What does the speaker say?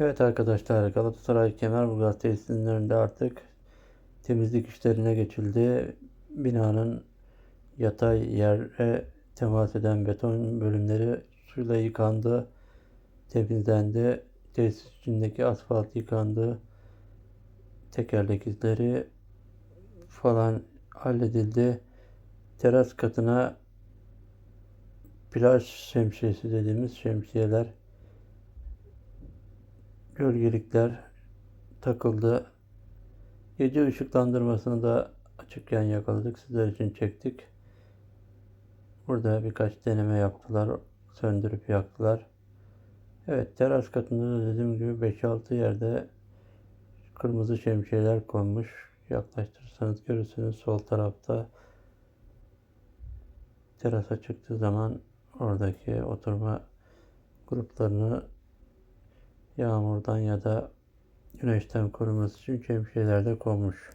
Evet arkadaşlar Galatasaray Kemerburgaz tesisinin önünde artık temizlik işlerine geçildi. Binanın yatay yere temas eden beton bölümleri suyla yıkandı, temizlendi. Tesis içindeki asfalt yıkandı. Tekerlek izleri falan halledildi. Teras katına plaj şemsiyesi dediğimiz şemsiyeler gölgelikler takıldı. Gece ışıklandırmasını da açıkken yakaladık. Sizler için çektik. Burada birkaç deneme yaptılar. Söndürüp yaktılar. Evet teras katında da dediğim gibi 5-6 yerde kırmızı şemsiyeler konmuş. Yaklaştırırsanız görürsünüz sol tarafta terasa çıktığı zaman oradaki oturma gruplarını yağmurdan ya da güneşten koruması için şemsiyeler de konmuş.